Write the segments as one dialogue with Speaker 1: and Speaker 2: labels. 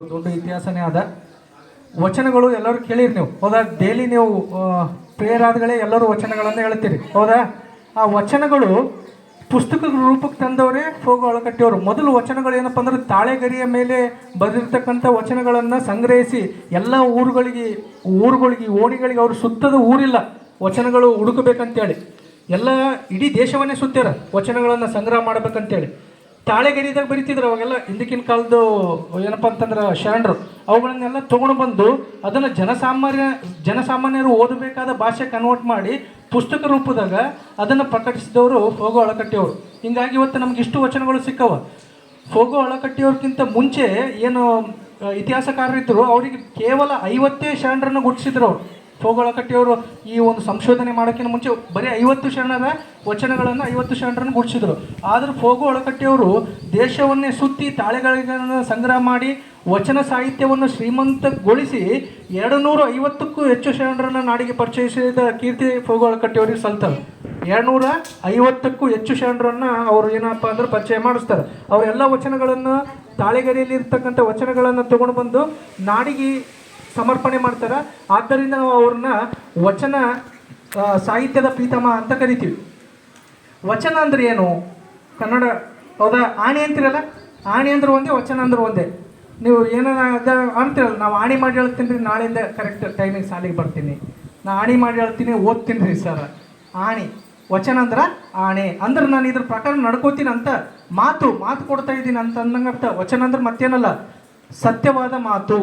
Speaker 1: ದೊಡ್ಡ ಇತಿಹಾಸನೇ ಅದ ವಚನಗಳು ಎಲ್ಲರೂ ಕೇಳಿರಿ ನೀವು. ಹೌದಾ? ಡೈಲಿ ನೀವು ಪ್ರೇಯರ್ ಆದಗಳೇ ಎಲ್ಲರೂ ವಚನಗಳನ್ನು ಹೇಳ್ತೀರಿ. ಹೌದಾ? ಆ ವಚನಗಳು ಪುಸ್ತಕದ ರೂಪಕ್ಕೆ ತಂದವರೇ ಹೋಗೋ ಒಳಕಟ್ಟಿಯವರು ಮೊದಲು ವಚನಗಳು ಏನಪ್ಪ ಅಂದ್ರೆ ತಾಳೆಗರಿಯ ಮೇಲೆ ಬರೆದಿರ್ತಕ್ಕಂಥ ವಚನಗಳನ್ನು ಸಂಗ್ರಹಿಸಿ ಎಲ್ಲ ಊರುಗಳಿಗೆ ಊರುಗಳಿಗೆ, ಓಣಿಗಳಿಗೆ ಅವರು ಸುತ್ತದ ಊರಿಲ್ಲ. ವಚನಗಳು ಹುಡುಕಬೇಕಂತೇಳಿ. ಎಲ್ಲ ಇಡೀ ದೇಶವನ್ನೇ ಸುತ್ತಿರ ವಚನಗಳನ್ನು ಸಂಗ್ರಹ ಮಾಡ್ಬೇಕಂತೇಳಿ. ತಾಳೆಗರಿದಾಗ ಬರಿತಿದ್ರು ಅವಾಗೆಲ್ಲ. ಹಿಂದಕ್ಕಿನ ಕಾಲದ್ದು ಏನಪ್ಪ ಅಂತಂದ್ರೆ ಶರಣರು, ಅವುಗಳನ್ನೆಲ್ಲ ತೊಗೊಂಡು ಬಂದು ಅದನ್ನು ಜನಸಾಮಾನ್ಯ, ಜನಸಾಮಾನ್ಯರು ಓದಬೇಕಾದ ಭಾಷೆ ಕನ್ವರ್ಟ್ ಮಾಡಿ ಪುಸ್ತಕ ರೂಪದಾಗ ಅದನ್ನು ಪ್ರಕಟಿಸಿದವರು ಹೋಗೋ ಅಳಕಟ್ಟಿಯವರು. ಹಿಂಗಾಗಿ ಇವತ್ತು ನಮ್ಗೆ ಇಷ್ಟು ವಚನಗಳು ಸಿಕ್ಕವ. ಹೋಗೋ ಅಳಕಟ್ಟಿಯವ್ರಕ್ಕಿಂತ ಮುಂಚೆ ಏನು ಇತಿಹಾಸಕಾರರಿದ್ದರು ಅವರಿಗೆ ಕೇವಲ ಐವತ್ತೇ ಶರಣರನ್ನು ಗುರುತಿಸಿದ್ರು ಅವರು. ಫೋಗಳಕಟ್ಟಿಯವರು ಈ ಒಂದು ಸಂಶೋಧನೆ ಮಾಡೋಕ್ಕಿಂತ ಮುಂಚೆ ಬರೀ ಐವತ್ತು ಶರಣರ ವಚನಗಳನ್ನು ಐವತ್ತು ಶರಣರನ್ನು ಗುಡಿಸಿದರು. ಆದರೂ ಫೋಗು ಒಳಕಟ್ಟಿಯವರು ದೇಶವನ್ನೇ ಸುತ್ತಿ ತಾಳೆಗಳನ್ನು ಸಂಗ್ರಹ ಮಾಡಿ ವಚನ ಸಾಹಿತ್ಯವನ್ನು ಶ್ರೀಮಂತಗೊಳಿಸಿ ಎರಡು ನೂರ ಐವತ್ತಕ್ಕೂ ಹೆಚ್ಚು ಶರಣರನ್ನು ನಾಡಿಗೆ ಪರಿಚಯಿಸಿದ ಕೀರ್ತಿ ಫೋಗು ಒಳಕಟ್ಟಿಯವರಿಗೆ ಸಲ್ತಾರೆ. ಎರಡುನೂರ ಐವತ್ತಕ್ಕೂ ಹೆಚ್ಚು ಶರಣರನ್ನು ಅವರು ಏನಪ್ಪ ಅಂದ್ರೆ ಪರಿಚಯ ಮಾಡಿಸ್ತಾರೆ. ಅವರೆಲ್ಲ ವಚನಗಳನ್ನು ತಾಳೆಗರಿಯಲ್ಲಿ ಇರ್ತಕ್ಕಂಥ ವಚನಗಳನ್ನು ತಗೊಂಡು ಬಂದು ನಾಡಿಗೆ ಸಮರ್ಪಣೆ ಮಾಡ್ತಾರೆ. ಆದ್ದರಿಂದ ನಾವು ಅವ್ರನ್ನ ವಚನ ಸಾಹಿತ್ಯದ ಪ್ರೀತಮ ಅಂತ ಕರಿತೀವಿ. ವಚನ ಅಂದ್ರೆ ಏನು? ಕನ್ನಡ, ಹೌದಾ? ಆಣಿ ಅಂತೀರಲ್ಲ? ಆಣಿ ಅಂದ್ರೆ ಒಂದೇ, ವಚನ ಅಂದ್ರೆ ಒಂದೇ. ನೀವು ಏನಾರ ಅಂತೀರಲ್ಲ, ನಾವು ಆಣಿ ಮಾಡಿ ಹೇಳ್ತೀನಿ ರೀ, ನಾಳೆಯಿಂದ ಕರೆಕ್ಟ್ ಟೈಮಿಗೆ ಸಾಲಿಗೆ ಬರ್ತೀನಿ. ನಾ ಆಣಿ ಮಾಡಿ ಹೇಳ್ತೀನಿ, ಓದ್ತೀನಿ ರೀ ಸರ್ ಆಣಿ, ವಚನ ಅಂದ್ರೆ ಆಣೆ. ಅಂದ್ರೆ ನಾನು ಇದ್ರ ಪ್ರಕಾರ ನಡ್ಕೋತೀನಿ ಅಂತ ಮಾತು ಮಾತು ಕೊಡ್ತಾ ಇದ್ದೀನಿ ಅಂತ ಅಂದಂಗೆ ಅರ್ಥ ವಚನ ಅಂದ್ರೆ ಮತ್ತೇನಲ್ಲ? ಸತ್ಯವಾದ ಮಾತು.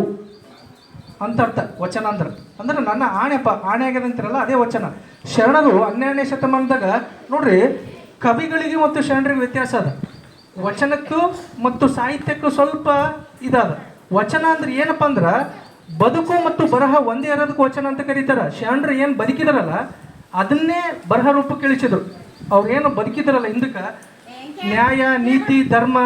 Speaker 1: ಅಂತ ಅರ್ಥ, ವಚನ ಅಂದ್ರೆ ಅಂದ್ರೆ ನನ್ನ ಆಣೆಪ್ಪ ಆಣೆ ಆಗ್ಯದ ಅಂತಿರಲ್ಲ, ಅದೇ ವಚನ. ಶರಣರು ಹನ್ನೆರಡನೇ ಶತಮಾನದಾಗ, ನೋಡ್ರಿ, ಕವಿಗಳಿಗೆ ಮತ್ತು ಶರಣರಿಗೆ ವ್ಯತ್ಯಾಸ ಅದ. ವಚನಕ್ಕೂ ಮತ್ತು ಸಾಹಿತ್ಯಕ್ಕೂ ಸ್ವಲ್ಪ ಇದಾದ. ವಚನ ಅಂದ್ರೆ ಏನಪ್ಪ ಅಂದ್ರೆ, ಬದುಕು ಮತ್ತು ಬರಹ ಒಂದೇ ಇರೋದಕ್ಕೆ ವಚನ ಅಂತ ಕರೀತಾರ. ಶರಣರು ಏನು ಬದುಕಿದಾರಲ್ಲ, ಅದನ್ನೇ ಬರಹ ರೂಪಕ್ಕೆ ಇಳಿಸಿದ್ರು ಅವ್ರೇನು ಬದುಕಿದಾರಲ್ಲ ಹಿಂದಕ್ಕೆ? ನ್ಯಾಯ, ನೀತಿ, ಧರ್ಮ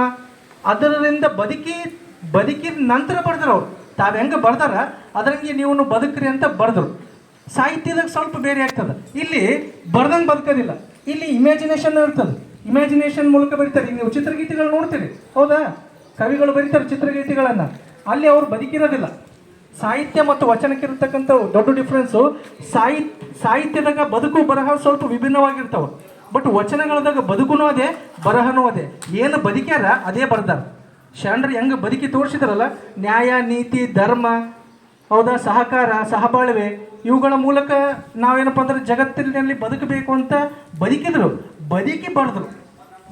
Speaker 1: ಅದರಿಂದ ಬದುಕಿ, ಬದುಕಿದ ನಂತರ ಬರ್ತಾರೆ ಅವ್ರು. ತಾವು ಹೆಂಗೆ ಬರ್ದಾರ? ಅದರಂಗೆ ನೀವು ಬದುಕ್ರಿ ಅಂತ ಬರೆದ್ರು. ಸಾಹಿತ್ಯದಾಗ ಸ್ವಲ್ಪ ಬೇರೆ ಆಗ್ತದೆ. ಇಲ್ಲಿ ಬರ್ದಂಗೆ ಬದುಕೋದಿಲ್ಲ. ಇಲ್ಲಿ ಇಮ್ಯಾಜಿನೇಷನ್ ಇರ್ತದೆ. ಇಮ್ಯಾಜಿನೇಷನ್ ಮೂಲಕ ಬರೀತಾರೆ. ನೀವು ಚಿತ್ರಗೀತೆಗಳು ನೋಡ್ತೀರಿ. ಹೌದಾ? ಕವಿಗಳು ಬರೀತಾರೆ ಚಿತ್ರಗೀತೆಗಳನ್ನು. ಅಲ್ಲಿ ಅವ್ರು ಬದುಕಿರೋದಿಲ್ಲ. ಸಾಹಿತ್ಯ ಮತ್ತು ವಚನಕ್ಕಿರ್ತಕ್ಕಂಥ ದೊಡ್ಡ ಡಿಫ್ರೆನ್ಸು ಸಾಹಿತ್ಯ ಸಾಹಿತ್ಯದಾಗ ಬದುಕು, ಬರಹ ಸ್ವಲ್ಪ ವಿಭಿನ್ನವಾಗಿರ್ತಾವೆ. ಬಟ್ ವಚನಗಳದಾಗ ಬದುಕುನೂ ಅದೇ, ಬರಹನೂ ಅದೇ. ಏನು ಬದುಕ್ಯಾರ, ಅದೇ ಬರ್ದಾರ. ಶರಣರು ಹೆಂಗೆ ಬದುಕಿ ತೋರಿಸಿದ್ರಲ್ಲ? ನ್ಯಾಯ, ನೀತಿ, ಧರ್ಮ, ಹೌದಾ? ಸಹಕಾರ, ಸಹಬಾಳ್ವೆ, ಇವುಗಳ ಮೂಲಕ ನಾವೇನಪ್ಪ ಅಂದ್ರೆ ಜಗತ್ತಿನಲ್ಲಿ ಬದುಕಬೇಕು ಅಂತ ಬದುಕಿದ್ರು. ಬದುಕಿ ಬರೆದ್ರು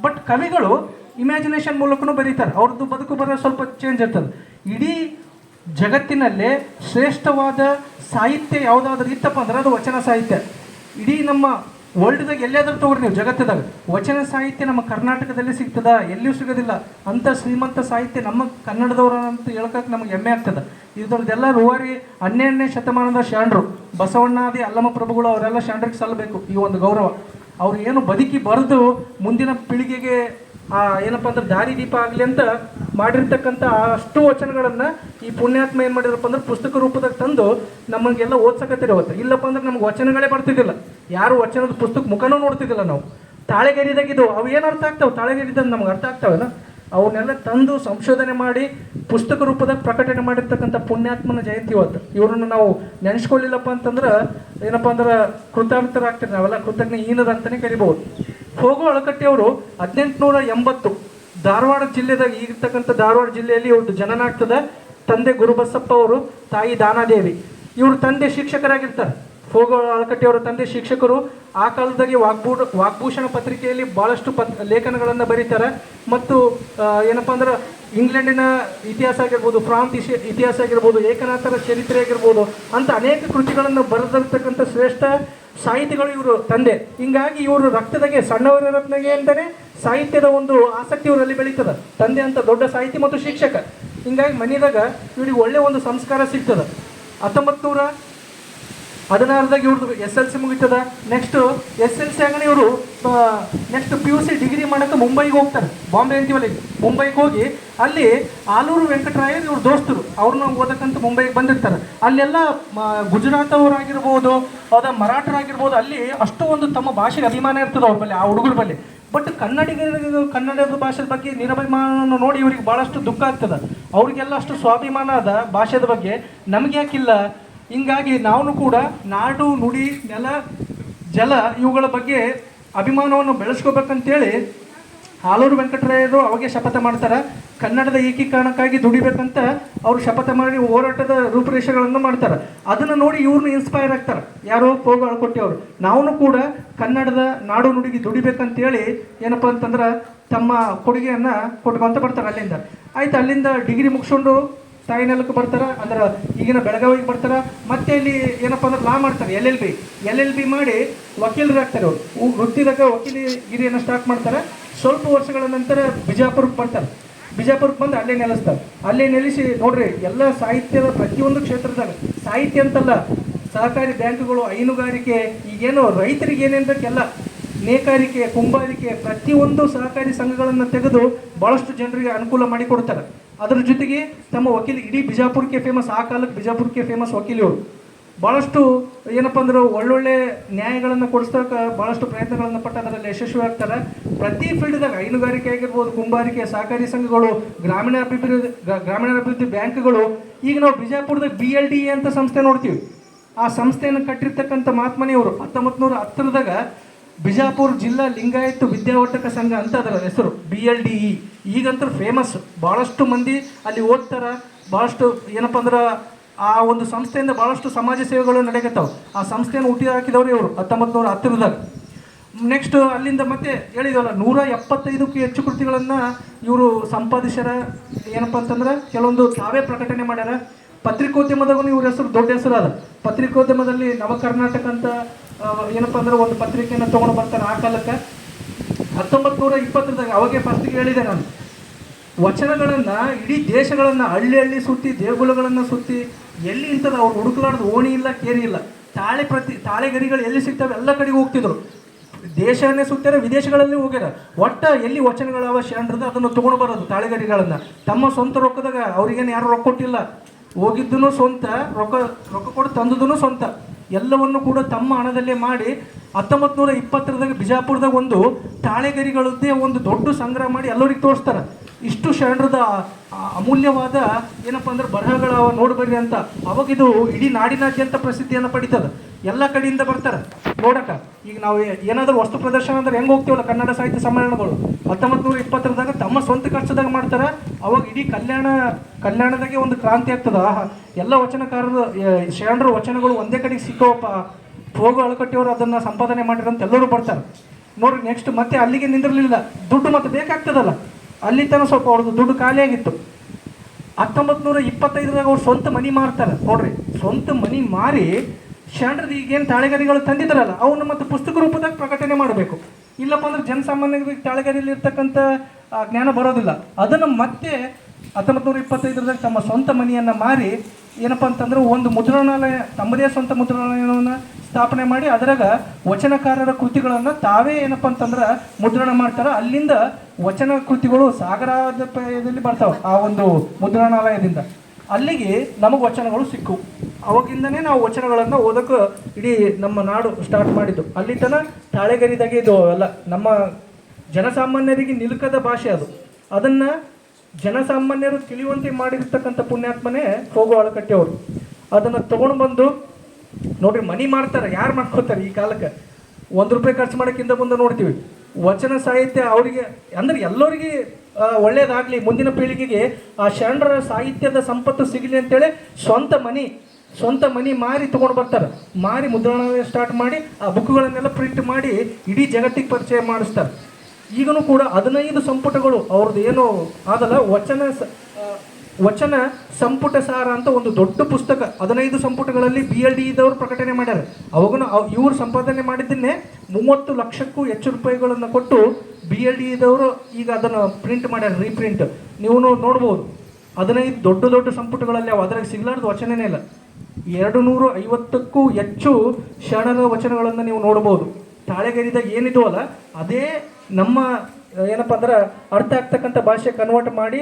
Speaker 1: ಬಟ್ ಕವಿಗಳು ಇಮ್ಯಾಜಿನೇಷನ್ ಮೂಲಕನೂ ಬರೀತಾರೆ. ಅವ್ರದ್ದು ಬದುಕು ಬರೋ ಸ್ವಲ್ಪ ಚೇಂಜ್ ಇರ್ತದೆ. ಇಡೀ ಜಗತ್ತಿನಲ್ಲೇ ಶ್ರೇಷ್ಠವಾದ ಸಾಹಿತ್ಯ ಯಾವುದಾದ್ರೂ ಇತ್ತಪ್ಪ ಅಂದ್ರೆ ಅದು ವಚನ ಸಾಹಿತ್ಯ. ಇಡೀ ನಮ್ಮ ವರ್ಲ್ಡ್ದಾಗ ಎಲ್ಲಾದ್ರೂ ತೊಗೊಳ್ರಿ ನೀವು, ಜಗತ್ತದಾಗ. ವಚನ ಸಾಹಿತ್ಯ ನಮ್ಮ ಕರ್ನಾಟಕದಲ್ಲಿ ಸಿಗ್ತದ, ಎಲ್ಲಿಯೂ ಸಿಗೋದಿಲ್ಲ. ಅಂಥ ಶ್ರೀಮಂತ ಸಾಹಿತ್ಯ ನಮ್ಮ ಕನ್ನಡದವರ ಅಂತ ಹೇಳ್ಕಕ್ಕೆ ನಮಗೆ ಹೆಮ್ಮೆ ಆಗ್ತದೆ. ಇದ್ರದ್ದೆಲ್ಲ ರೂವಾರಿ ಹನ್ನೆರಡನೇ ಶತಮಾನದ ಶಾಂಡ್ರು ಬಸವಣ್ಣಾದಿ ಅಲ್ಲಮ ಪ್ರಭುಗಳು ಅವರೆಲ್ಲ ಶಾಂಡ್ರಿಗೆ ಸಲ್ಲಬೇಕು ಈ ಒಂದು ಗೌರವ. ಅವ್ರು ಏನು ಬದುಕಿ ಬರೆದು ಮುಂದಿನ ಪೀಳಿಗೆಗೆ, ಆ, ಏನಪ್ಪ ಅಂದ್ರೆ ದಾರಿ ದೀಪ ಆಗಲಿ ಅಂತ ಮಾಡಿರ್ತಕ್ಕಂಥ ಅಷ್ಟು ವಚನಗಳನ್ನು ಈ ಪುಣ್ಯಾತ್ಮ ಏನು ಮಾಡಿದ್ರಪ್ಪ ಅಂದ್ರೆ ಪುಸ್ತಕ ರೂಪದಾಗ ತಂದು ನಮಗೆಲ್ಲ ಓದ್ಸಕತ್ತಿರ ಅವತ್ತು ಇಲ್ಲಪ್ಪ ಅಂದ್ರೆ ನಮ್ಗೆ ವಚನಗಳೇ ಬರ್ತಿದ್ದಿಲ್ಲ. ಯಾರು ವಚನದ ಪುಸ್ತಕ ಮುಖನೂ ನೋಡ್ತಿದ್ದಿಲ್ಲ ನಾವು. ತಾಳೆಗೆರಿದಾಗಿದ್ದು ಅವು ಏನು ಅರ್ಥ ಆಗ್ತಾವೆ? ಅಂತ ನಮ್ಗೆ ಅರ್ಥ ಆಗ್ತಾವಲ್ಲ? ಅವನ್ನೆಲ್ಲ ತಂದು ಸಂಶೋಧನೆ ಮಾಡಿ ಪುಸ್ತಕ ರೂಪದಾಗ ಪ್ರಕಟಣೆ ಮಾಡಿರ್ತಕ್ಕಂಥ ಪುಣ್ಯಾತ್ಮನ ಜಯಂತಿ ಇವತ್ತು. ಇವರನ್ನು ನಾವು ನೆನೆಸ್ಕೊಳ್ಳಿಲ್ಲಪ್ಪ ಅಂತಂದ್ರೆ ಏನಪ್ಪ ಅಂದ್ರೆ ಕೃತಾರ್ಥರಾಗ್ತಾರೆ. ನಾವೆಲ್ಲ ಕೃತಜ್ಞ ಹೀನದ ಅಂತಲೇ ಕರಿಬಹುದು. ಹೋಗೋ ಅಳಕಟ್ಟಿಯವರು ಹದಿನೆಂಟುನೂರ ಎಂಬತ್ತು. ಧಾರವಾಡ ಜಿಲ್ಲೆದಾಗ ಈಗಿರ್ತಕ್ಕಂಥ ಧಾರವಾಡ ಜಿಲ್ಲೆಯಲ್ಲಿ ಒಂದು ಜನನ ಆಗ್ತದೆ ತಂದೆ ಗುರುಬಸಪ್ಪ ಅವರು, ತಾಯಿ ದಾನಾದೇವಿ. ಇವರು ತಂದೆ ಶಿಕ್ಷಕರಾಗಿರ್ತಾರೆ. ಹೋಗೋ ಅಳಕಟ್ಟಿಯವರ ತಂದೆ ಶಿಕ್ಷಕರು ಆ ಕಾಲದಾಗೆ ವಾಗ್ಭೂ ವಾಗ್ಭೂಷಣ ಪತ್ರಿಕೆಯಲ್ಲಿ ಭಾಳಷ್ಟು ಪತ್ ಲೇಖನಗಳನ್ನು ಬರೀತಾರೆ. ಮತ್ತು ಏನಪ್ಪ ಅಂದ್ರೆ ಇಂಗ್ಲೆಂಡಿನ ಇತಿಹಾಸ ಆಗಿರ್ಬೋದು, ಫ್ರಾನ್ಸ್ ಇಶ ಇತಿಹಾಸ ಆಗಿರ್ಬೋದು, ಏಕನಾಥರ ಚರಿತ್ರೆ ಆಗಿರ್ಬೋದು, ಅಂತ ಅನೇಕ ಕೃತಿಗಳನ್ನು ಬರೆದಿರ್ತಕ್ಕಂಥ ಶ್ರೇಷ್ಠ ಸಾಹಿತಿಗಳು ಇವರು ತಂದೆ. ಹಿಂಗಾಗಿ ಇವರು ರಕ್ತದಾಗೆ ಸಣ್ಣವರ ರತ್ನಗೆ ಅಂತಲೇ ಸಾಹಿತ್ಯದ ಒಂದು ಆಸಕ್ತಿ ಇವರಲ್ಲಿ ಬೆಳೀತದ. ತಂದೆ ಅಂತ ದೊಡ್ಡ ಸಾಹಿತಿ ಮತ್ತು ಶಿಕ್ಷಕ. ಹಿಂಗಾಗಿ ಮನೆಯದಾಗ ಇವರಿಗೆ ಒಳ್ಳೆ ಒಂದು ಸಂಸ್ಕಾರ ಸಿಗ್ತದೆ. ಹತ್ತೊಂಬತ್ತು ನೂರ ಹದಿನಾರದಾಗ ಇವ್ರದ್ದು ಎಸ್ ಎಲ್ ಸಿ ಮುಗಿತದ ನೆಕ್ಸ್ಟ್ ಎಸ್ ಎಲ್ ಸಿ ಆಗಣ ಇವರು next P U C degree ಮಾಡೋಕೆ ಮುಂಬೈಗೆ ಹೋಗ್ತಾರೆ ಬಾಂಬೆ ಅಂತೀವಲ್ಲಿ ಮುಂಬೈಗೆ ಹೋಗಿ ಅಲ್ಲಿ ಆಲೂರು ವೆಂಕಟರಾಯರ್ ಇವ್ರ ದೋಸ್ತರು ಅವ್ರನ್ನ ಓದಕ್ಕಂತ ಮುಂಬೈಗೆ ಬಂದಿರ್ತಾರೆ. ಅಲ್ಲೆಲ್ಲ ಗುಜರಾತ್ ಅವರಾಗಿರ್ಬೋದು ಅದ ಮರಾಠರಾಗಿರ್ಬೋದು, ಅಲ್ಲಿ ಅಷ್ಟು ಒಂದು ತಮ್ಮ ಭಾಷೆಗೆ ಅಭಿಮಾನ ಇರ್ತದೆ ಅವ್ರ ಬಲ್ಲಿ, ಆ ಹುಡುಗರ ಬಲ್ಲಿ. ಬಟ್ ಕನ್ನಡಿಗ ಕನ್ನಡದ ಭಾಷೆದ ಬಗ್ಗೆ ನಿರಭಿಮಾನ ನೋಡಿ ಇವ್ರಿಗೆ ಭಾಳಷ್ಟು ದುಃಖ ಆಗ್ತದೆ. ಅವ್ರಿಗೆಲ್ಲ ಅಷ್ಟು ಸ್ವಾಭಿಮಾನ ಅದ ಭಾಷೆದ ಬಗ್ಗೆ. ನಮ್ಗೆ ಯಾಕಿಲ್ಲ ಹಿಂಗಾಗಿ ನಾವು ಕೂಡ ನಾಡು, ನುಡಿ, ನೆಲ, ಜಲ ಇವುಗಳ ಬಗ್ಗೆ ಅಭಿಮಾನವನ್ನು ಬೆಳೆಸ್ಕೋಬೇಕಂತೇಳಿ ಆಲೂರು ವೆಂಕಟರಾಯರು ಅವಾಗೆ ಶಪಥ ಮಾಡ್ತಾರೆ. ಕನ್ನಡದ ಏಕೀಕರಣಕ್ಕಾಗಿ ದುಡಿಬೇಕಂತ ಅವರು ಶಪಥ ಮಾಡಿ ಹೋರಾಟದ ರೂಪುರೇಷೆಗಳನ್ನು ಮಾಡ್ತಾರೆ. ಅದನ್ನು ನೋಡಿ ಇವ್ರನ್ನ ಇನ್ಸ್ಪೈರ್ ಆಗ್ತಾರೆ. ಯಾರೋ ಹೋಗ ಕೊಟ್ಟಿಯವರು ನಾವು ಕೂಡ ಕನ್ನಡದ ನಾಡು, ನುಡಿಗೆ ದುಡಿಬೇಕಂತೇಳಿ ಏನಪ್ಪ ಅಂತಂದ್ರೆ ತಮ್ಮ ಕೊಡುಗೆಯನ್ನು ಕೊಟ್ಕೊಂತ ಬರ್ತಾರೆ ಅಲ್ಲಿಂದ. ಆಯ್ತು, ಅಲ್ಲಿಂದ ಡಿಗ್ರಿ ಮುಗಿಸ್ಕೊಂಡು ತಾಯಿನೆಲಕ್ಕೆ ಬರ್ತಾರೆ? ಅಂದ್ರೆ ಈಗಿನ ಬೆಳಗಾವಿಗೆ ಬರ್ತಾರೆ? ಮತ್ತೆ ಇಲ್ಲಿ ಏನಪ್ಪ ಅಂದ್ರೆ ಲಾ ಮಾಡ್ತಾರೆ L L B L L B ಮಾಡಿ ವಕೀಲರಾಗ್ತಾರೆ ಅವರು. ವೃತ್ತಿದಾಗ ವಕೀಲಿಗಿರಿಯನ್ನು ಸ್ಟಾರ್ಟ್ ಮಾಡ್ತಾರೆ. ಸ್ವಲ್ಪ ವರ್ಷಗಳ ನಂತರ ಬಿಜಾಪುರಕ್ಕೆ ಬರ್ತಾರೆ. ಬಿಜಾಪುರಕ್ಕೆ ಬಂದು ಅಲ್ಲೇ ನೆಲೆಸ್ತಾರೆ. ಅಲ್ಲೇ ನೆಲೆಸಿ ನೋಡ್ರಿ, ಎಲ್ಲ ಸಾಹಿತ್ಯದ ಪ್ರತಿಯೊಂದು ಕ್ಷೇತ್ರದಾಗ, ಸಾಹಿತ್ಯ ಅಂತಲ್ಲ, ಸಹಕಾರಿ ಬ್ಯಾಂಕ್ಗಳು ಹೈನುಗಾರಿಕೆ, ಈಗೇನು ರೈತರಿಗೆ ಏನೇನು ಬೇಕೆಲ್ಲ ನೇಕಾರಿಕೆ, ಕುಂಬಾರಿಕೆ ಪ್ರತಿಯೊಂದು ಸಹಕಾರಿ ಸಂಘಗಳನ್ನು ತೆಗೆದು ಭಾಳಷ್ಟು ಜನರಿಗೆ ಅನುಕೂಲ ಮಾಡಿಕೊಡ್ತಾರೆ ಅದರ ಜೊತೆಗೆ ತಮ್ಮ ವಕೀಲ, ಇಡೀ ಬಿಜಾಪುರಕ್ಕೆ ಫೇಮಸ್ ಆ ಕಾಲಕ್ಕೆ ಬಿಜಾಪುರಕ್ಕೆ ಫೇಮಸ್ ವಕೀಲಿಯವರು ಭಾಳಷ್ಟು ಏನಪ್ಪ ಅಂದ್ರೆ ಒಳ್ಳೊಳ್ಳೆ ನ್ಯಾಯಗಳನ್ನು ಕೊಡಿಸ್ತಕ್ಕ ಭಾಳಷ್ಟು ಪ್ರಯತ್ನಗಳನ್ನು ಪಟ್ಟು ಅದರಲ್ಲಿ ಯಶಸ್ವಿ ಆಗ್ತಾರೆ. ಪ್ರತಿ ಫೀಲ್ಡ್ದಾಗ ಹೈನುಗಾರಿಕೆ ಆಗಿರ್ಬೋದು, ಕುಂಬಾರಿಕೆ, ಸಹಕಾರಿ ಸಂಘಗಳು ಗ್ರಾಮೀಣ ಅಭಿವೃದ್ಧಿ ಗ್ರಾಮೀಣ ಗ್ರಾಮೀಣಾಭಿವೃದ್ಧಿ ಬ್ಯಾಂಕ್ಗಳು. ಈಗ ನಾವು ಬಿಜಾಪುರದ ಬಿ ಎಲ್ ಡಿ ಎ ಅಂತ ಸಂಸ್ಥೆ ನೋಡ್ತೀವಿ. ಆ ಸಂಸ್ಥೆಯನ್ನು ಕಟ್ಟಿರ್ತಕ್ಕಂಥ ಮಹಾತ್ಮನೆಯವರು ಹತ್ತೊಂಬತ್ತು ನೂರ ಹತ್ತರದಾಗ ಬಿಜಾಪುರ ಜಿಲ್ಲಾ ಲಿಂಗಾಯತ್ ವಿದ್ಯಾವರ್ಧಕ ಸಂಘ ಅಂತ ಅದರ ಹೆಸರು ಬಿ ಎಲ್ ಡಿ ಇ ಈಗಂತೂ ಫೇಮಸ್ ಭಾಳಷ್ಟು ಮಂದಿ ಅಲ್ಲಿ ಓದ್ತಾರೆ. ಭಾಳಷ್ಟು ಏನಪ್ಪ ಅಂದ್ರೆ, ಆ ಒಂದು ಸಂಸ್ಥೆಯಿಂದ ಭಾಳಷ್ಟು ಸಮಾಜ ಸೇವೆಗಳು ನಡೆಯುತ್ತವೆ ಆ ಸಂಸ್ಥೆಯನ್ನು ಹುಟ್ಟಿ ಹಾಕಿದವರು ಇವರು ಹತ್ತೊಂಬತ್ತು ನೂರ ಹತ್ತಿರದಾಗ. ನೆಕ್ಸ್ಟ್ ಅಲ್ಲಿಂದ ಮತ್ತೆ ಹೇಳಿದವಲ್ಲ, ನೂರ ಎಪ್ಪತ್ತೈದಕ್ಕೂ ಹೆಚ್ಚು ಕೃತಿಗಳನ್ನು ಇವರು ಸಂಪಾದಿಸ್ಯಾರ. ಏನಪ್ಪ ಅಂತಂದ್ರೆ, ಕೆಲವೊಂದು ತಾವೇ ಪ್ರಕಟಣೆ ಮಾಡ್ಯಾರ. ಪತ್ರಿಕೋದ್ಯಮದಾಗೂ ಇವ್ರ ಹೆಸರು, ದೊಡ್ಡ ಹೆಸರು ಅದ ಪತ್ರಿಕೋದ್ಯಮದಲ್ಲಿ ನವ ಕರ್ನಾಟಕ ಅಂತ ಏನಪ್ಪ ಅಂದ್ರೆ ಒಂದು ಪತ್ರಿಕೆಯನ್ನು ತೊಗೊಂಡು ಬರ್ತಾರೆ ಆ ಕಾಲಕ್ಕೆ. ಹತ್ತೊಂಬತ್ತು ನೂರ ಇಪ್ಪತ್ತರದಾಗ ಅವಾಗೆ ಫಸ್ಟಿಗೆ ಹೇಳಿದೆ ನಾನು. ವಚನಗಳನ್ನ, ಇಡೀ ದೇಶಗಳನ್ನ ಹಳ್ಳಿ ಹಳ್ಳಿ ಸುತ್ತಿ, ದೇಗುಲಗಳನ್ನ ಸುತ್ತಿ, ಎಲ್ಲಿ ಇಂಥದ್ದು ಅವ್ರು ಹುಡುಕಲಾರ್ದು ಓಣಿ ಇಲ್ಲ, ಕೇರಿ ಇಲ್ಲ. ತಾಳೆ ಪ್ರತಿ, ತಾಳೆಗರಿಗಳು ಎಲ್ಲಿ ಸಿಗ್ತವೆ? ಎಲ್ಲ ಕಡೆಗೆ ಹೋಗ್ತಿದ್ರು. ದೇಶನೇ ಸುತ್ತಾರೆ, ವಿದೇಶಗಳಲ್ಲಿ ಹೋಗ್ಯಾರ. ಒಟ್ಟ ಎಲ್ಲಿ ವಚನಗಳ ಅವಶ್ಯ ಅಂದ್ರೆ ಅದನ್ನು ತೊಗೊಂಡು ಬರೋದು ತಾಳೆಗರಿಗಳನ್ನ. ತಮ್ಮ ಸ್ವಂತ ರೊಕ್ಕದಾಗ ಅವ್ರಿಗೇನು ಯಾರು ರೊಕ್ಕ ಕೊಟ್ಟಿಲ್ಲ. ಹೋಗಿದ್ದೂ ಸ್ವಂತ, ರೊಕ್ಕ ರೊಕ್ಕ ಕೊಟ್ಟು ತಂದದೂ ಸ್ವಂತ. ಎಲ್ಲವನ್ನು ಕೂಡ ತಮ್ಮ ಹಣದಲ್ಲೇ ಮಾಡಿ ಹತ್ತೊಂಬತ್ತು ನೂರ ಇಪ್ಪತ್ತರದಾಗ ಬಿಜಾಪುರದಾಗ ಒಂದು ತಾಳೆಗರಿಗಳದ್ದೇ ಒಂದು ದೊಡ್ಡ ಸಂಗ್ರಹ ಮಾಡಿ ಎಲ್ಲರಿಗೆ ತೋರಿಸ್ತಾರೆ. ಇಷ್ಟು ಶರಣರದ ಅಮೂಲ್ಯವಾದ ಏನಪ್ಪ ಅಂದ್ರೆ ಬರಹಗಳ ನೋಡ್ಬರ್ರಿ ಅಂತ. ಅವಾಗ ಇದು ಇಡೀ ನಾಡಿನಾದ್ಯಂತ ಪ್ರಸಿದ್ಧಿಯನ್ನು ಪಡಿತದೆ. ಎಲ್ಲ ಕಡೆಯಿಂದ ಬರ್ತಾರೆ. ನೋಡಕ ಈಗ ನಾವು ಏನಾದರೂ ವಸ್ತು ಪ್ರದರ್ಶನ ಅಂದ್ರೆ ಹೆಂಗೆ ಹೋಗ್ತೀವಲ್ಲ ಕನ್ನಡ ಸಾಹಿತ್ಯ ಸಮ್ಮೇಳನಗಳು. ಹತ್ತೊಂಬತ್ತು ನೂರ ಇಪ್ಪತ್ತರದಾಗ ತಮ್ಮ ಸ್ವಂತ ಖರ್ಚದಾಗ ಮಾಡ್ತಾರೆ. ಅವಾಗ ಇಡೀ ಕಲ್ಯಾಣ ಕಲ್ಯಾಣದಾಗೆ ಒಂದು ಕ್ರಾಂತಿ ಆಗ್ತದ? ಎಲ್ಲ ವಚನಕಾರರು ಶರಣರ ವಚನಗಳು ಒಂದೇ ಕಡೆಗೆ ಸಿಕ್ಕವಪ್ಪ. ಹೋಗು ಅಳಕಟ್ಟಿಯವರು ಅದನ್ನು ಸಂಪಾದನೆ ಮಾಡಿರಂತ ಎಲ್ಲರೂ ಬರ್ತಾರೆ. ನೋಡ್ರಿ ನೆಕ್ಸ್ಟ್ ಮತ್ತೆ ಅಲ್ಲಿಗೆ ನಿಂದಿರಲಿಲ್ಲ. ದುಡ್ಡು ಮತ್ತೆ ಬೇಕಾಗ್ತದಲ್ಲ. ಅಲ್ಲಿ ತನಕ ಸ್ವಲ್ಪ ಅವ್ರದ್ದು ದುಡ್ಡು ಖಾಲಿ ಆಗಿತ್ತು. ಹತ್ತೊಂಬತ್ತು ನೂರ ಇಪ್ಪತ್ತೈದರಾಗ ಅವ್ರು ಸ್ವಂತ ಮನಿ ಮಾರ್ತಾರೆ. ನೋಡ್ರಿ, ಸ್ವಂತ ಮನಿ ಮಾರಿ ಶರಣರದ್ದು ಈಗೇನು ತಾಳೆಗರಿಗಳು ತಂದಿದ್ರಲ್ಲ ಅವನ್ನ ಮತ್ತೆ ಪುಸ್ತಕ ರೂಪದಾಗ ಪ್ರಕಟಣೆ ಮಾಡಬೇಕು. ಇಲ್ಲಪ್ಪ ಅಂದ್ರೆ ಜನಸಾಮಾನ್ಯರಿಗೆ ತಾಳೆಗರಿಯಲ್ಲಿ ಇರ್ತಕ್ಕಂಥ ಜ್ಞಾನ ಬರೋದಿಲ್ಲ. ಅದನ್ನು ಮತ್ತೆ ಹತ್ತೊಂಬತ್ತು ನೂರ ಇಪ್ಪತ್ತೈದರದಾಗ ತಮ್ಮ ಸ್ವಂತ ಮನೆಯನ್ನು ಮಾರಿ ಏನಪ್ಪ ಅಂತಂದ್ರೆ ಒಂದು ಮುದ್ರಣಾಲಯ, ತಮ್ಮದೇ ಸ್ವಂತ ಮುದ್ರಣಾಲಯವನ್ನು ಸ್ಥಾಪನೆ ಮಾಡಿ ಅದರಾಗ ವಚನಕಾರರ ಕೃತಿಗಳನ್ನು ತಾವೇ ಏನಪ್ಪ ಅಂತಂದ್ರೆ ಮುದ್ರಣ ಮಾಡ್ತಾರೆ. ಅಲ್ಲಿಂದ ವಚನ ಕೃತಿಗಳು ಸಾಗರದಲ್ಲಿ ಬರ್ತಾವೆ ಆ ಒಂದು ಮುದ್ರಣಾಲಯದಿಂದ. ಅಲ್ಲಿಗೆ ನಮಗೆ ವಚನಗಳು ಸಿಕ್ಕು. ಅವಾಗಿಂದನೇ ನಾವು ವಚನಗಳನ್ನು ಓದೋಕೆ ಇಡೀ ನಮ್ಮ ನಾಡು ಸ್ಟಾರ್ಟ್ ಮಾಡಿದ್ದು. ಅಲ್ಲಿ ತನ ತಾಳೆಗರಿದಾಗೆ ಇದು ಅಲ್ಲ, ನಮ್ಮ ಜನಸಾಮಾನ್ಯರಿಗೆ ನಿಲುಕದ ಭಾಷೆ ಅದು. ಅದನ್ನು ಜನಸಾಮಾನ್ಯರು ತಿಳಿಯುವಂತೆ ಮಾಡಿರ್ತಕ್ಕಂಥ ಪುಣ್ಯಾತ್ಮನೇ ಹೋಗೋ ಅಳಕಟ್ಟೆಯವರು ಅದನ್ನು ತೊಗೊಂಡು ಬಂದು, ನೋಡ್ರಿ, ಮನಿ ಮಾಡ್ತಾರೆ ಯಾರು ಮಾಡ್ಕೋತಾರೆ ಈ ಕಾಲಕ್ಕೆ? ಒಂದು ರೂಪಾಯಿ ಖರ್ಚು ಮಾಡೋಕ್ಕಿಂತ ಮುಂದೆ ನೋಡ್ತೀವಿ. ವಚನ ಸಾಹಿತ್ಯ ಅವರಿಗೆ, ಅಂದ್ರೆ ಎಲ್ಲರಿಗೆ ಒಳ್ಳೇದಾಗಲಿ. ಮುಂದಿನ ಪೀಳಿಗೆಗೆ ಆ ಶರಣರ ಸಾಹಿತ್ಯದ ಸಂಪತ್ತು ಸಿಗಲಿ ಅಂತೇಳಿ ಸ್ವಂತ ಮನಿ ಸ್ವಂತ ಮನಿ ಮಾರಿ ತೊಗೊಂಡು ಬರ್ತಾರೆ. ಮಾರಿ ಮುದ್ರಣಾಲಯ ಸ್ಟಾರ್ಟ್ ಮಾಡಿ, ಆ ಬುಕ್ಗಳನ್ನೆಲ್ಲ ಪ್ರಿಂಟ್ ಮಾಡಿ, ಇಡೀ ಜಗತ್ತಿಗೆ ಪರಿಚಯ ಮಾಡಿಸ್ತಾರೆ. ಈಗಲೂ ಕೂಡ ಹದಿನೈದು ಸಂಪುಟಗಳು ಅವ್ರದ್ದು ಏನು ಆದಲ್ಲ, ವಚನ ವಚನ ಸಂಪುಟ ಸಾರ ಅಂತ ಒಂದು ದೊಡ್ಡ ಪುಸ್ತಕ. ಹದಿನೈದು ಸಂಪುಟಗಳಲ್ಲಿ ಬಿ ಎಲ್ ಡಿ ಇದ್ದವರು ಪ್ರಕಟಣೆ ಮಾಡ್ಯಾರ. ಅವಾಗೂ ಇವರು ಸಂಪಾದನೆ ಮಾಡಿದ್ದನ್ನೇ ಮೂವತ್ತು ಲಕ್ಷಕ್ಕೂ ಹೆಚ್ಚು ರೂಪಾಯಿಗಳನ್ನು ಕೊಟ್ಟು ಬಿ ಎಲ್ ಡಿ ಇದ್ದವರು ಈಗ ಅದನ್ನು ಪ್ರಿಂಟ್ ಮಾಡ್ಯಾರ ರೀಪ್ರಿಂಟ್ ನೀವು ನೋಡ್ಬೋದು. ಹದಿನೈದು ದೊಡ್ಡ ದೊಡ್ಡ ಸಂಪುಟಗಳಲ್ಲಿ ಅವು ಅದ್ರಾಗ ಸಿಗ್ಲಾರ್ದು ವಚನನೇ ಇಲ್ಲ. ಎರಡು ನೂರು ಐವತ್ತಕ್ಕೂ ಹೆಚ್ಚು ಶರಣರ ವಚನಗಳನ್ನು ನೀವು ನೋಡ್ಬೋದು. ತಾಳೆಗರಿದಾಗ ಏನಿದವಲ್ಲ ಅದೇ ನಮ್ಮ ಏನಪ್ಪ ಅಂದ್ರೆ ಅರ್ಥ ಆಗ್ತಕ್ಕಂಥ ಭಾಷೆ ಕನ್ವರ್ಟ್ ಮಾಡಿ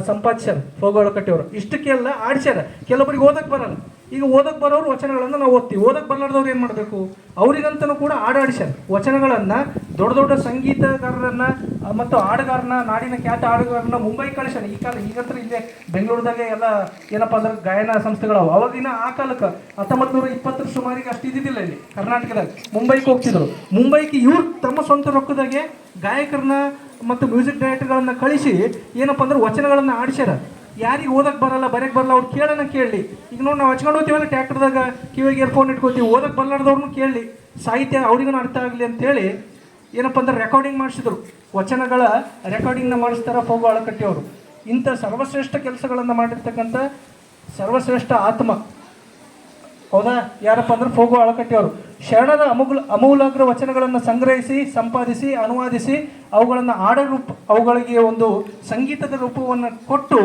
Speaker 1: ಸಂಪಾದಿಸ್ಯಾರ ಫೋಗೋಳ ಕಟ್ಟಿಯವರು. ಇಷ್ಟಕ್ಕೆಲ್ಲ ಆಡ್ಸ್ಯಾರ. ಕೆಲವೊಬ್ಬರಿಗೆ ಓದಕ್ಕೆ ಬರಲ್ಲ. ಈಗ ಓದಕ್ಕೆ ಬರೋರು ವಚನಗಳನ್ನು ನಾವು ಓದ್ತೀವಿ. ಓದಕ್ಕೆ ಬರಲಾರ್ದವ್ರು ಏನು ಮಾಡಬೇಕು? ಅವರಿಗಂತನೂ ಕೂಡ ಹಾಡಾಡಿಸ್ಯಾರ ವಚನಗಳನ್ನು ದೊಡ್ಡ ದೊಡ್ಡ ಸಂಗೀತಗಾರರನ್ನ ಮತ್ತು ಹಾಡುಗಾರನ ನಾಡಿನ ಖ್ಯಾತ ಹಾಡುಗಾರನ ಮುಂಬೈ ಕಳಿಸ್ಯಾರ. ಈ ಕಾಲ ಈಗಂತ್ರ ಇಲ್ಲೇ ಬೆಂಗಳೂರದಾಗೆ ಎಲ್ಲ ಏನಪ್ಪ ಅಂದ್ರೆ ಗಾಯನ ಸಂಸ್ಥೆಗಳವು. ಅವಾಗಿನ ಆ ಕಾಲಕ್ಕೆ ಹತ್ತೊಂಬತ್ತು ನೂರ ಇಪ್ಪತ್ತರ ಸುಮಾರಿಗೆ ಅಷ್ಟು ಇದ್ದಿದ್ದಿಲ್ಲ ಇಲ್ಲಿ ಕರ್ನಾಟಕದಾಗ. ಮುಂಬೈಗೆ ಹೋಗ್ತಿದ್ರು. ಮುಂಬೈಗೆ ಇವ್ರು ತಮ್ಮ ಸ್ವಂತ ರೊಕ್ಕದಾಗೆ ಗಾಯಕರನ್ನ ಮತ್ತು ಮ್ಯೂಸಿಕ್ ಡೈರೆಕ್ಟರ್ಗಳನ್ನ ಕಳಿಸಿ, ಏನಪ್ಪ ಅಂದ್ರೆ ವಚನಗಳನ್ನು ಆಡಿಸ್ಯಾರ. ಯಾರಿಗೆ ಓದಕ್ಕೆ ಬರಲ್ಲ ಬರೆಯಕ್ಕೆ ಬರಲ್ಲ, ಅವ್ರು ಕೇಳೋಣ ಕೇಳಲಿ. ಈಗ ನೋಡಿ ನಾವು ಹಚ್ಕೊಂಡು ಹೋಗ್ತೀವಲ್ಲ ಟ್ಯಾಕ್ಟರ್ದಾಗ ಕಿವಿಗೆ ಇಯರ್ಫೋನ್ ಇಟ್ಕೋತೀವಿ ಓದಕ್ಕೆ ಬರಲಾರ್ದವ್ರನ್ನು ಕೇಳಲಿ. ಸಾಹಿತ್ಯ ಅವ್ರಿಗೂ ಅರ್ಥ ಆಗಲಿ ಅಂತೇಳಿ ಏನಪ್ಪ ಅಂದ್ರೆ ರೆಕಾರ್ಡಿಂಗ್ ಮಾಡಿಸಿದ್ರು. ವಚನಗಳ ರೆಕಾರ್ಡಿಂಗ್ನ ಮಾಡಿಸ್ತಾರ ಫೋಗೋ ಅಳಕಟ್ಟಿಯವರು ಇಂಥ ಸರ್ವಶ್ರೇಷ್ಠ ಕೆಲಸಗಳನ್ನು ಮಾಡಿರ್ತಕ್ಕಂಥ ಸರ್ವಶ್ರೇಷ್ಠ ಆತ್ಮ. ಹೌದಾ? ಯಾರಪ್ಪ ಅಂದ್ರೆ ಫೋಗೋ ಅಳಕಟ್ಟಿಯವರು ಶರಣರ ಅಮೂಲ ಅಮೂಲಾಗ್ರ ವಚನಗಳನ್ನು ಸಂಗ್ರಹಿಸಿ, ಸಂಪಾದಿಸಿ, ಅನುವಾದಿಸಿ, ಅವುಗಳನ್ನು ಆಡ ರೂಪ, ಅವುಗಳಿಗೆ ಒಂದು ಸಂಗೀತದ ರೂಪವನ್ನು ಕೊಟ್ಟು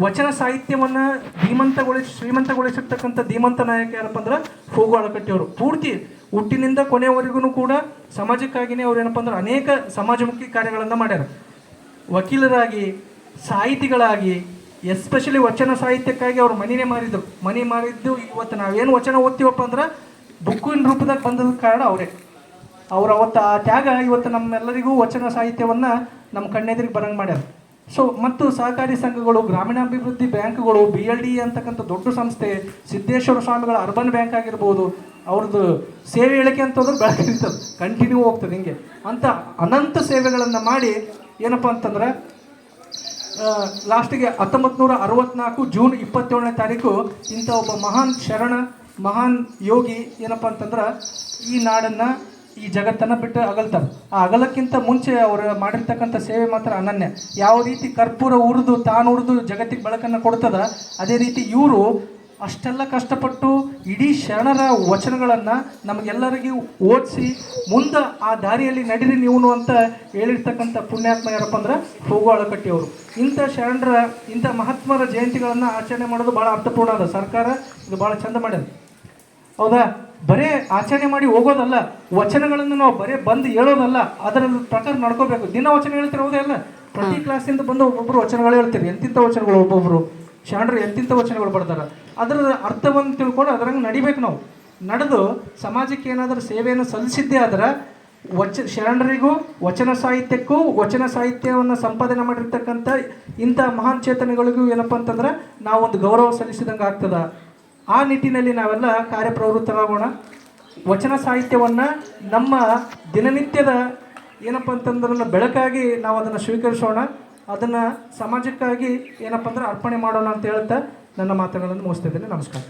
Speaker 1: ವಚನ ಸಾಹಿತ್ಯವನ್ನು ಧೀಮಂತಗೊಳಿಸಿ ಶ್ರೀಮಂತಗೊಳಿಸಿರ್ತಕ್ಕಂಥ ಧೀಮಂತ ನಾಯಕ ಯಾರಪ್ಪ ಅಂದ್ರೆ ಫೋಗೋ ಕಟ್ಟಿಯವರು ಪೂರ್ತಿ ಹುಟ್ಟಿನಿಂದ ಕೊನೆಯವರೆಗೂ ಕೂಡ ಸಮಾಜಕ್ಕಾಗಿಯೇ ಅವ್ರು ಏನಪ್ಪ ಅಂದ್ರೆ ಅನೇಕ ಸಮಾಜಮುಖಿ ಕಾರ್ಯಗಳನ್ನು ಮಾಡ್ಯಾರ. ವಕೀಲರಾಗಿ, ಸಾಹಿತಿಗಳಾಗಿ, ಎಸ್ಪೆಷಲಿ ವಚನ ಸಾಹಿತ್ಯಕ್ಕಾಗಿ ಅವ್ರು ಮನೆಯೇ ಮಾರಿದ್ರು. ಮನೆ ಮಾರಿದ್ದು ಇವತ್ತು ನಾವೇನು ವಚನ ಓದ್ತೀವಪ್ಪ ಅಂದ್ರೆ ಬುಕ್ಕಿನ ರೂಪದಾಗ ಬಂದದ ಕಾರಣ ಅವರೇ. ಅವ್ರು ಅವತ್ತು ಆ ತ್ಯಾಗ ಇವತ್ತು ನಮ್ಮೆಲ್ಲರಿಗೂ ವಚನ ಸಾಹಿತ್ಯವನ್ನು ನಮ್ಮ ಕಣ್ಣೆದುರಿಗೆ ಬರಂಗೆ ಮಾಡ್ಯಾರ. ಸೊ ಮತ್ತು ಸಹಕಾರಿ ಸಂಘಗಳು, ಗ್ರಾಮೀಣಾಭಿವೃದ್ಧಿ ಬ್ಯಾಂಕ್ಗಳು ಬಿ ಎಲ್ ಡಿ ಅಂತಕ್ಕಂಥ ದೊಡ್ಡ ಸಂಸ್ಥೆ, ಸಿದ್ದೇಶ್ವರ ಸ್ವಾಮಿಗಳ ಅರ್ಬನ್ ಬ್ಯಾಂಕ್ ಆಗಿರ್ಬೋದು, ಅವ್ರದ್ದು ಸೇವೆ ಹೇಳಿಕೆ ಅಂತಂದ್ರೆ ಬೆಳಕಿರ್ತದೆ ಕಂಟಿನ್ಯೂ ಹೋಗ್ತದೆ ಹಿಂಗೆ. ಅಂತ ಅನಂತ ಸೇವೆಗಳನ್ನು ಮಾಡಿ ಏನಪ್ಪ ಅಂತಂದ್ರೆ ಲಾಸ್ಟಿಗೆ ಹತ್ತೊಂಬತ್ತು ನೂರ ಅರವತ್ನಾಲ್ಕು ಜೂನ್ ಇಪ್ಪತ್ತೇಳನೇ ತಾರೀಕು ಇಂಥ ಒಬ್ಬ ಮಹಾನ್ ಶರಣ ಮಹಾನ್ ಯೋಗಿ ಏನಪ್ಪ ಅಂತಂದ್ರೆ ಈ ನಾಡನ್ನು, ಈ ಜಗತ್ತನ್ನು ಬಿಟ್ಟು ಅಗಲ್ತಾರೆ. ಆ ಅಗಲಕ್ಕಿಂತ ಮುಂಚೆ ಅವರು ಮಾಡಿರ್ತಕ್ಕಂಥ ಸೇವೆ ಮಾತ್ರ ಅನನ್ಯ. ಯಾವ ರೀತಿ ಕರ್ಪೂರ ಉರಿದು, ತಾನು ಉರಿದು ಜಗತ್ತಿಗೆ ಬೆಳಕನ್ನು ಕೊಡ್ತದ, ಅದೇ ರೀತಿ ಇವರು ಅಷ್ಟೆಲ್ಲ ಕಷ್ಟಪಟ್ಟು ಇಡೀ ಶರಣರ ವಚನಗಳನ್ನು ನಮಗೆಲ್ಲರಿಗೂ ಓದಿಸಿ, ಮುಂದೆ ಆ ದಾರಿಯಲ್ಲಿ ನಡೀರಿ ನೀವು ಅಂತ ಹೇಳಿರ್ತಕ್ಕಂಥ ಪುಣ್ಯಾತ್ಮ ಯಾರಪ್ಪ ಅಂದ್ರೆ ಹೋಗು ಅಳಕಟ್ಟಿಯವರು ಇಂಥ ಶರಣರ, ಇಂಥ ಮಹಾತ್ಮರ ಜಯಂತಿಗಳನ್ನು ಆಚರಣೆ ಮಾಡೋದು ಭಾಳ ಅರ್ಥಪೂರ್ಣ ಅದ. ಸರ್ಕಾರ ಇದು ಭಾಳ ಚಂದ ಮಾಡ್ಯದ ಹೌದಾ? ಬರೇ ಆಚರಣೆ ಮಾಡಿ ಹೋಗೋದಲ್ಲ ವಚನಗಳನ್ನು ನಾವು ಬರೇ ಬಂದು ಹೇಳೋದಲ್ಲ ಅದರ ಪ್ರಕಾರ ನಡ್ಕೋಬೇಕು. ದಿನ ವಚನ ಹೇಳ್ತಾರೆ ಹೌದಾ ಅಲ್ಲ? ಪ್ರತಿ ಕ್ಲಾಸಿಂದ ಬಂದು ಒಬ್ಬೊಬ್ರು ವಚನಗಳು ಹೇಳ್ತೀರಿ. ಎಂತಿಂಥ ವಚನಗಳು ಒಬ್ಬೊಬ್ಬರು ಶರಣರು ಎಂತಿಂಥ ವಚನಗಳು ಬರ್ತಾರೆ? ಅದರ ಅರ್ಥವನ್ನು ತಿಳ್ಕೊಂಡು ಅದರಂಗೆ ನಡಿಬೇಕು ನಾವು. ನಡೆದು ಸಮಾಜಕ್ಕೆ ಏನಾದರೂ ಸೇವೆಯನ್ನು ಸಲ್ಲಿಸಿದ್ದೇ ಆದ್ರೆ ವಚ ಶರಣರಿಗೂ ವಚನ ಸಾಹಿತ್ಯಕ್ಕೂ ವಚನ ಸಾಹಿತ್ಯವನ್ನು ಸಂಪಾದನೆ ಮಾಡಿರ್ತಕ್ಕಂಥ ಇಂಥ ಮಹಾನ್ ಚೇತನಗಳಿಗೂ ಏನಪ್ಪ ಅಂತಂದ್ರೆ ನಾವು ಒಂದು ಗೌರವ ಸಲ್ಲಿಸಿದಂಗೆ ಆಗ್ತದ. ಆ ನಿಟ್ಟಿನಲ್ಲಿ ನಾವೆಲ್ಲ ಕಾರ್ಯಪ್ರವೃತ್ತರಾಗೋಣ. ವಚನ ಸಾಹಿತ್ಯವನ್ನು ನಮ್ಮ ದಿನನಿತ್ಯದ ಏನಪ್ಪ ಅಂತಂದ್ರೆ ಬೆಳಕಾಗಿ ನಾವು ಅದನ್ನು ಸ್ವೀಕರಿಸೋಣ. ಅದನ್ನು ಸಮಾಜಕ್ಕಾಗಿ ಏನಪ್ಪ ಅಂದ್ರೆ ಅರ್ಪಣೆ ಮಾಡೋಣ ಅಂತ ಹೇಳ್ತಾ ನನ್ನ ಮಾತುಗಳನ್ನು ಮುಗಿಸ್ತಿದ್ದೇನೆ ನಮಸ್ಕಾರ.